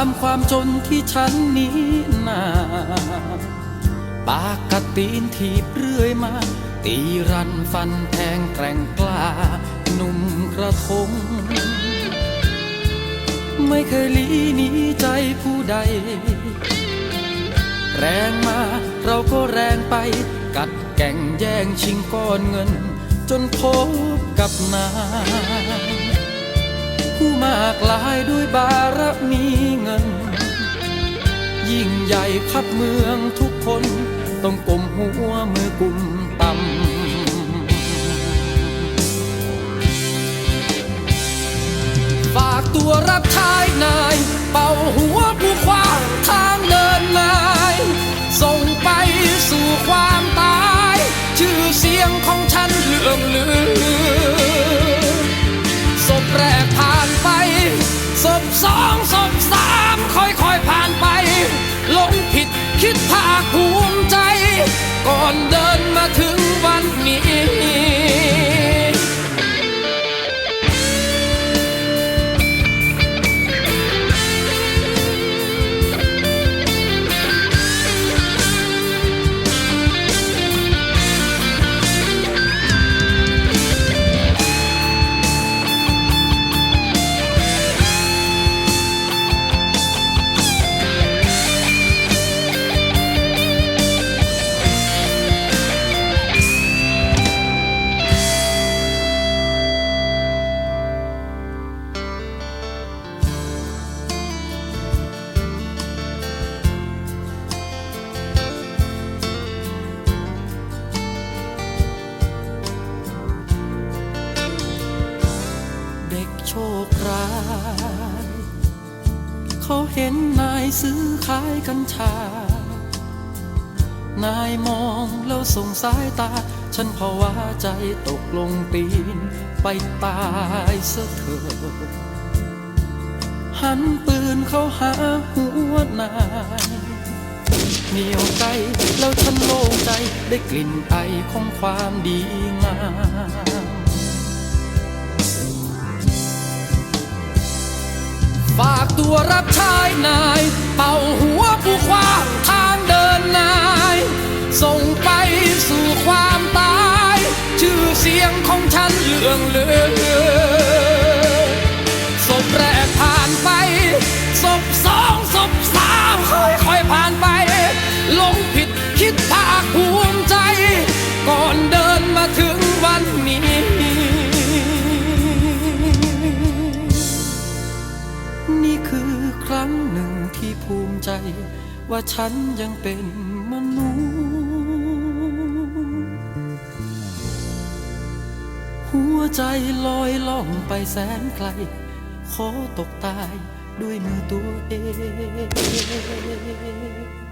ามความจนที่ฉันนี้นาปากกัดตีนถีบเรื่อยมา ตีรันฟันแทงแกร่งกล้าหนุ่มกระทง ไม่เคยหลีหนีใจผู้ใด แรงมาเราก็แรงไป กัดแก่งแย่งชิงก้อนเงิน จนพบกับนาย ผู้มากลายด้วยบารมีเงิน ยิ่งใหญ่ขับเมืองทุกคนต้องกลมหัวมือกุมต่ำฝากตัวรับใช้นาย เป่าหัว กร้ายเขาเห็นนายซื้อขายกัญชา นายมองแล้วส่งสายตา ฉันภาวะใจตกลงตีน ไปตายซะเถิดหันปืนเขาหาหัวนายเหนียวใจแล้วฉันโล่งใจได้กลิ่นไอของความดีงาม ฝากตัวรับใช้นาย เป่าหัวผู้ขวางทางเดินนาย ส่งไปสู่ความตาย ชื่อเสียงของฉันเลื่องลือ ที่ภูมิใจ ว่าฉันยังเป็นมนุษย์ หัวใจลอยล่องไปแสนไกล ขอตกตายด้วยมือตัวเอง